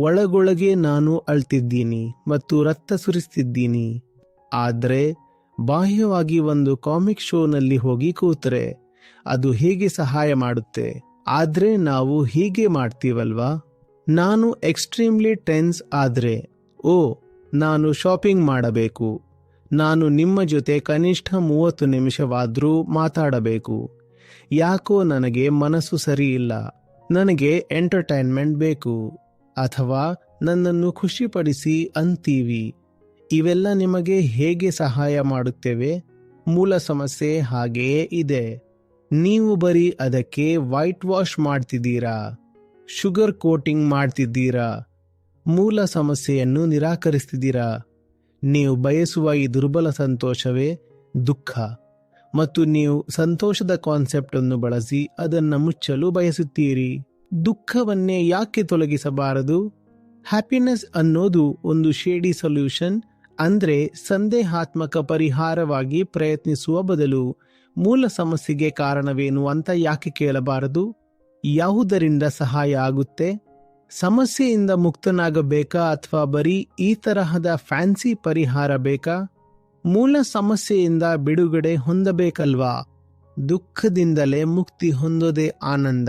ಒಳಗೊಳಗೆ ನಾನು ಅಳ್ತಿದ್ದೀನಿ ಮತ್ತು ರಕ್ತ ಸುರಿಸ್ತಿದ್ದೀನಿ. ಆದರೆ ಬಾಹ್ಯವಾಗಿ ಒಂದು ಕಾಮಿಕ್ ಶೋನಲ್ಲಿ ಹೋಗಿ ಕೂತರೆ ಅದು ಹೇಗೆ ಸಹಾಯ ಮಾಡುತ್ತೆ? ಆದರೆ ನಾವು ಹೀಗೆ ಮಾಡ್ತೀವಲ್ವಾ? ನಾನು ಎಕ್ಸ್ಟ್ರೀಮ್ಲಿ ಟೆನ್ಸ್ ಆದರೆ, ಓ, ನಾನು ಶಾಪಿಂಗ್ ಮಾಡಬೇಕು. ನಾನು ನಿಮ್ಮ ಜೊತೆ ಕನಿಷ್ಠ ಮೂವತ್ತು ನಿಮಿಷವಾದರೂ ಮಾತಾಡಬೇಕು. ಯಾಕೋ ನನಗೆ ಮನಸ್ಸು ಸರಿಯಿಲ್ಲ. ನನಗೆ ಎಂಟರ್ಟೈನ್ಮೆಂಟ್ ಬೇಕು. ಅಥವಾ ನನ್ನನ್ನು ಖುಷಿಪಡಿಸಿ ಅಂತೀವಿ. ಇವೆಲ್ಲ ನಿಮಗೆ ಹೇಗೆ ಸಹಾಯ ಮಾಡುತ್ತೇವೆ? ಮೂಲ ಸಮಸ್ಯೆ ಹಾಗೆಯೇ ಇದೆ. ನೀವು ಬರೀ ಅದಕ್ಕೆ ವೈಟ್ ವಾಶ್ ಮಾಡ್ತಿದ್ದೀರಾ? ಶುಗರ್ ಕೋಟಿಂಗ್ ಮಾಡ್ತಿದ್ದೀರಾ? ಮೂಲ ಸಮಸ್ಯೆಯನ್ನು ನಿರಾಕರಿಸ್ತಿದ್ದೀರಾ? ನೀವು ಬಯಸುವ ಈ ದುರ್ಬಲ ಸಂತೋಷವೇ ದುಃಖ. ಮತ್ತು ನೀವು ಸಂತೋಷದ ಕಾನ್ಸೆಪ್ಟ್ ಅನ್ನು ಬಳಸಿ ಅದನ್ನು ಮುಚ್ಚಲು ಬಯಸುತ್ತೀರಿ. ದುಃಖವನ್ನೇ ಯಾಕೆ ತೊಲಗಿಸಬಾರದು? ಹ್ಯಾಪಿನೆಸ್ ಅನ್ನೋದು ಒಂದು ಶೇಡಿ ಸೊಲ್ಯೂಷನ್ ಅಂದ್ರೆ ಸಂದೇಹಾತ್ಮಕ ಪರಿಹಾರವಾಗಿ ಪ್ರಯತ್ನಿಸುವ ಬದಲು ಮೂಲ ಸಮಸ್ಯೆಗೆ ಕಾರಣವೇನು ಅಂತ ಯಾಕೆ ಕೇಳಬಾರದು? ಯಾವುದರಿಂದ ಸಹಾಯ ಆಗುತ್ತೆ? ಸಮಸ್ಯೆಯಿಂದ ಮುಕ್ತನಾಗಬೇಕಾ ಅಥವಾ ಬರೀ ಈ ತರಹದ ಫ್ಯಾನ್ಸಿ ಪರಿಹಾರ ಬೇಕಾ? ಮೂಲ ಸಮಸ್ಯೆಯಿಂದ ಬಿಡುಗಡೆ ಹೊಂದಬೇಕಲ್ವಾ? ದುಃಖದಿಂದಲೇ ಮುಕ್ತಿ ಹೊಂದೋದೇ ಆನಂದ.